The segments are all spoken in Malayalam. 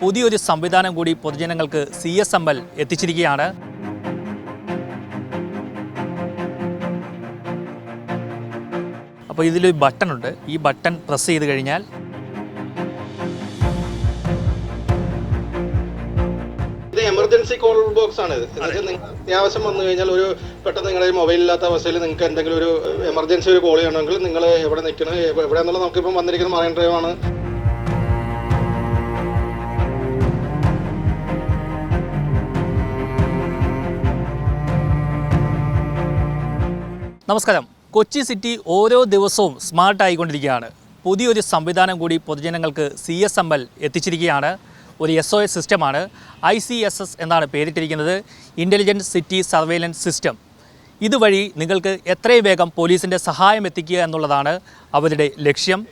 പുതിയൊരു സംവിധാനം കൂടി പൊതുജനങ്ങൾക്ക് സി എസ് എം എൽ എത്തിച്ചിരിക്കുകയാണ്. അപ്പോൾ ഇതിലൊരു ബട്ടൺ ഉണ്ട്. ഈ ബട്ടൺ പ്രസ് ചെയ്ത് കഴിഞ്ഞാൽ ഇത് എമർജൻസി കോൾ ബോക്സ് ആണ്. ഇത് നിങ്ങൾക്ക് അത്യാവശ്യം വന്നു കഴിഞ്ഞാൽ ഒരു പെട്ടെന്ന് നിങ്ങളുടെ മൊബൈൽ ഇല്ലാത്ത അവസ്ഥയിൽ നിങ്ങൾക്ക് എന്തെങ്കിലും ഒരു എമർജൻസി ഒരു കോൾ ചെയ്യണമെങ്കിൽ നിങ്ങൾ എവിടെ നിൽക്കണം എവിടെയാണെന്നുള്ള നമുക്കിപ്പം വന്നിരിക്കുന്ന മറൈൻ ഡ്രൈവ് നമസ്കാരം. കൊച്ചി സിറ്റി ഓരോ ദിവസവും സ്മാർട്ട് ആയിക്കൊണ്ടിരിക്കുകയാണ്. പുതിയൊരു സംവിധാനം കൂടി പൊതുജനങ്ങൾക്ക് സി എസ് എം എൽ എത്തിച്ചിരിക്കുകയാണ്. ഒരു എസ് ഒ എസ് സിസ്റ്റമാണ് ഐ സി എസ് എസ് എന്നാണ് പേരിട്ടിരിക്കുന്നത്. ഇന്റലിജൻസ് സിറ്റി സർവൈലൻസ് സിസ്റ്റം ഇതുവഴി നിങ്ങൾക്ക് എത്രയും വേഗം പോലീസിന്റെ സഹായം എത്തിക്കുക എന്നുള്ളതാണ് അവരുടെ ലക്ഷ്യം.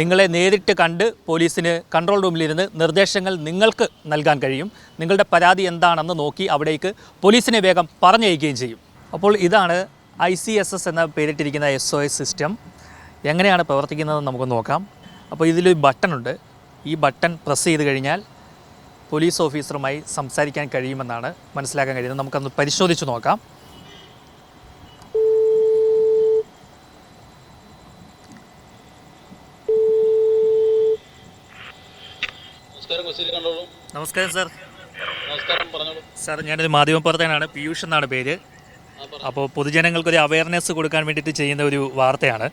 നിങ്ങളെ നേരിട്ട് കണ്ട് പോലീസിന് കൺട്രോൾ റൂമിലിരുന്ന് നിർദ്ദേശങ്ങൾ നിങ്ങൾക്ക് നൽകാൻ കഴിയും. നിങ്ങളുടെ പരാതി എന്താണെന്ന് നോക്കി അവിടേക്ക് പോലീസിനെ വേഗം പറഞ്ഞയക്കുകയും ചെയ്യും. അപ്പോൾ ഇതാണ് ഐ സി എസ് എസ് എന്ന പേരിട്ടിരിക്കുന്ന എസ് ഒ എസ് സിസ്റ്റം എങ്ങനെയാണ് പ്രവർത്തിക്കുന്നത് നമുക്ക് നോക്കാം. അപ്പോൾ ഇതിലൊരു ബട്ടൺ ഉണ്ട് ഈ ബട്ടൺ പ്രസ് ചെയ്ത് കഴിഞ്ഞാൽ പോലീസ് ഓഫീസറുമായി സംസാരിക്കാൻ കഴിയുമെന്നാണ് മനസ്സിലാക്കാൻ കഴിയുന്നത്. നമുക്കൊന്ന് പരിശോധിച്ച് നോക്കാം. നമസ്കാരം സാർ. നമസ്കാരം പറഞ്ഞോളൂ. സാർ ഞാനൊരു മാധ്യമപ്രവർത്തകനാണ്. പീയൂഷ് എന്നാണ് പേര്. അപ്പോൾ പൊതുജനങ്ങൾക്കൊരു അവയർനെസ് കൊടുക്കാൻ വേണ്ടിയിട്ട് ചെയ്യുന്ന ഒരു വാർത്തയാണ്.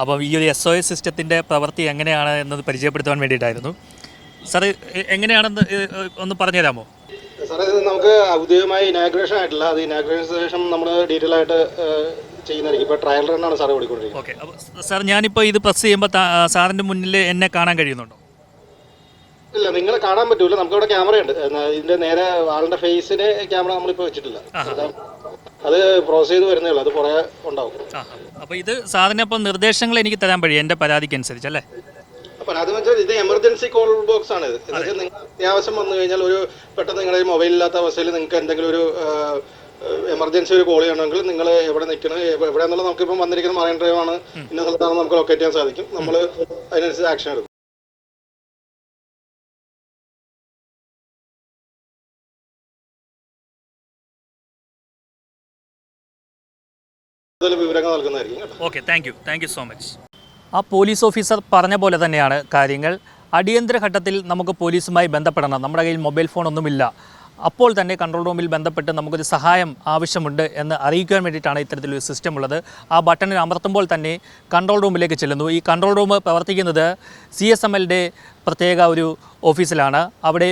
അപ്പം ഈ ഒരു എസ് ഒ എസ് സിസ്റ്റത്തിന്റെ പ്രവൃത്തി എങ്ങനെയാണ് എന്നത് പരിചയപ്പെടുത്താൻ വേണ്ടിയിട്ടായിരുന്നു. സാർ എങ്ങനെയാണെന്ന് ഒന്ന് പറഞ്ഞുതരാമോ? സാറേ ഇത് നമുക്ക് ഔദ്യോഗികമായി ഇനാഗ്രേഷൻ ആയിട്ടില്ല അത് ഇനാഗ്രേഷൻ ശേഷം നമ്മൾ ഡീറ്റെയിൽ ആയിട്ട് ചെയ്യുന്നതായിരിക്കും. ഇപ്പോൾ ട്രയൽ റണ്ണാണ് സാർ ഓടിക്കൊണ്ടിരിക്കുന്നത് ഓക്കെ. അപ്പോൾ സാർ ഞാനിപ്പോൾ ഇത് പ്രസ് ചെയ്യുമ്പോൾ സാറിന്റെ മുന്നിൽ എന്നെ കാണാൻ കഴിയുന്നുണ്ടോ? ഇല്ല നിങ്ങളെ കാണാൻ പറ്റൂല. നമുക്കിവിടെ ക്യാമറയുണ്ട് ഇതിന്റെ ഇതിന്റെ നേരെ ആളുടെ ഫേസിന് ക്യാമറ നമ്മളിപ്പോൾ വെച്ചിട്ടില്ല. അത് പ്രോസസ് ചെയ്ത് വരുന്നേ ഉള്ളൂ. അത് കുറേ ഉണ്ടാവും. അപ്പൊ അപ്പോൾ ഇത് സാറിന് അപ്പോൾ നിർദ്ദേശങ്ങൾ എനിക്ക് തരാൻ കഴിയും എന്റെ പരാതിക്ക് അനുസരിച്ച് അല്ലേ? അപ്പോൾ അത് വെച്ചാൽ ഇത് എമർജൻസി കോൾ ബോക്സ് ആണ്. ഇത് നിങ്ങൾ അത്യാവശ്യം വന്നു കഴിഞ്ഞാൽ ഒരു പെട്ടെന്ന് നിങ്ങളുടെ മൊബൈൽ ഇല്ലാത്ത അവസ്ഥയിൽ നിങ്ങൾക്ക് എന്തെങ്കിലും ഒരു എമർജൻസി ഒരു കോൾ ചെയ്യണമെങ്കിൽ നിങ്ങൾ എവിടെ നിൽക്കണം എവിടെയാണെന്നുള്ള നമുക്കിപ്പം വന്നിരിക്കുന്ന മറൈൻ ഡ്രൈവ് ആണ്. ഇന്ന സ്ഥലത്താണ് നമുക്ക് ലൊക്കേറ്റ് ചെയ്യാൻ സാധിക്കും. നമ്മൾ അതിനനുസരിച്ച് ആക്ഷൻ എടുക്കും. വിവരങ്ങൾ നൽകുന്നതായിരിക്കും okay thank you thank you so much ആ പോലീസ് ഓഫീസർ പറഞ്ഞ പോലെ തന്നെയാണ് കാര്യങ്ങൾ. അടിയന്തര ഘട്ടത്തിൽ നമുക്ക് പോലീസുമായി ബന്ധപ്പെടണം. നമ്മുടെ കയ്യിൽ മൊബൈൽ ഫോൺ ഒന്നുമില്ല. അപ്പോൾ തന്നെ കൺട്രോൾ റൂമിൽ ബന്ധപ്പെട്ട് നമുക്കൊരു സഹായം ആവശ്യമുണ്ട് എന്ന് അറിയിക്കാൻ വേണ്ടിയിട്ടാണ് ഇത്തരത്തിലൊരു സിസ്റ്റം ഉള്ളത്. ആ ബട്ടണിൽ അമർത്തുമ്പോൾ തന്നെ കൺട്രോൾ റൂമിലേക്ക് ചെല്ലുന്നു. ഈ കൺട്രോൾ റൂം പ്രവർത്തിക്കുന്നത് സി എസ് എം എല്ലിന്റെ പ്രത്യേക ഒരു ഓഫീസിലാണ് അവിടെ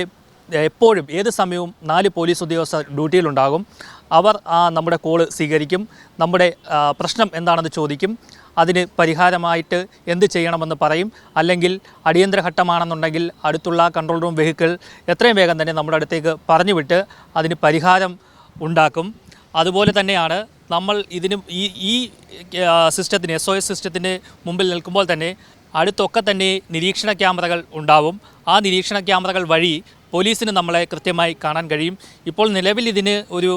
എപ്പോഴും ഏത് സമയവും നാല് പോലീസ് ഉദ്യോഗസ്ഥർ ഡ്യൂട്ടിയിലുണ്ടാകും. അവർ ആ നമ്മുടെ കോൾ സ്വീകരിക്കും. നമ്മുടെ പ്രശ്നം എന്താണെന്ന് ചോദിക്കും. അതിന് പരിഹാരമായിട്ട് എന്ത് ചെയ്യണമെന്ന് പറയും. അല്ലെങ്കിൽ അടിയന്തര ഘട്ടമാണെന്നുണ്ടെങ്കിൽ അടുത്തുള്ള കൺട്രോൾ റൂം വെഹിക്കിൾ എത്രയും വേഗം തന്നെ നമ്മുടെ അടുത്തേക്ക് പറഞ്ഞു വിട്ട് അതിന് പരിഹാരം ഉണ്ടാക്കും. അതുപോലെ തന്നെയാണ് നമ്മൾ ഇതിന് ഈ ഈ സിസ്റ്റത്തിന് എസ് ഒ എസ് സിസ്റ്റത്തിന് മുമ്പിൽ നിൽക്കുമ്പോൾ തന്നെ അടുത്തൊക്കെ തന്നെ നിരീക്ഷണ ക്യാമറകൾ ഉണ്ടാവും. ആ നിരീക്ഷണ ക്യാമറകൾ വഴി പോലീസിന് നമ്മളെ കൃത്യമായി കാണാൻ കഴിയും. ഇപ്പോൾ നിലവിൽ ഇതിന് ഒരു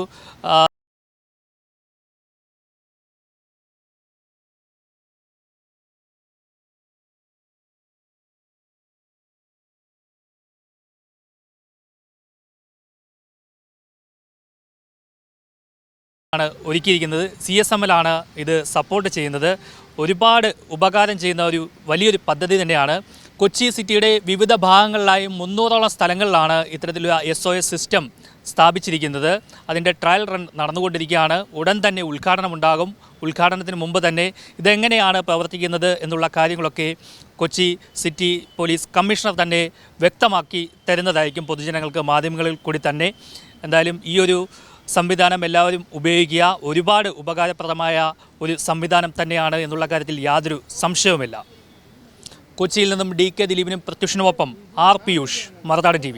ആണ് ഒരുക്കിയിരിക്കുന്നത്. സി എസ് എം ആണ് ഇത് സപ്പോർട്ട് ചെയ്യുന്നത്. ഒരുപാട് ഉപകാരം ചെയ്യുന്ന ഒരു വലിയൊരു പദ്ധതി തന്നെയാണ്. കൊച്ചി സിറ്റിയുടെ വിവിധ ഭാഗങ്ങളിലായി മുന്നൂറോളം സ്ഥലങ്ങളിലാണ് ഇത്തരത്തിലുള്ള എസ് ഒ എസ് സിസ്റ്റം സ്ഥാപിച്ചിരിക്കുന്നത്. അതിന്റെ ട്രയൽ റൺ നടന്നുകൊണ്ടിരിക്കുകയാണ്. ഉടൻ തന്നെ ഉദ്ഘാടനമുണ്ടാകും. ഉദ്ഘാടനത്തിന് മുമ്പ് തന്നെ ഇതെങ്ങനെയാണ് പ്രവർത്തിക്കുന്നത് എന്നുള്ള കാര്യങ്ങളൊക്കെ കൊച്ചി സിറ്റി പോലീസ് കമ്മീഷണർ തന്നെ വ്യക്തമാക്കി തരുന്നതായിരിക്കും പൊതുജനങ്ങൾക്ക് മാധ്യമങ്ങളിൽ കൂടി തന്നെ. എന്തായാലും ഈ ഒരു സംവിധാനം എല്ലാവരും ഉപയോഗിക്കുക. ഒരുപാട് ഉപകാരപ്രദമായ ഒരു സംവിധാനം തന്നെയാണ് എന്നുള്ള കാര്യത്തിൽ യാതൊരു സംശയവുമില്ല. കൊച്ചിയിൽ നിന്നും ഡി കെ ദിലീപിനും പ്രത്യുഷനുമൊപ്പം ആർ പിയൂഷ് മറുനാടൻ ടി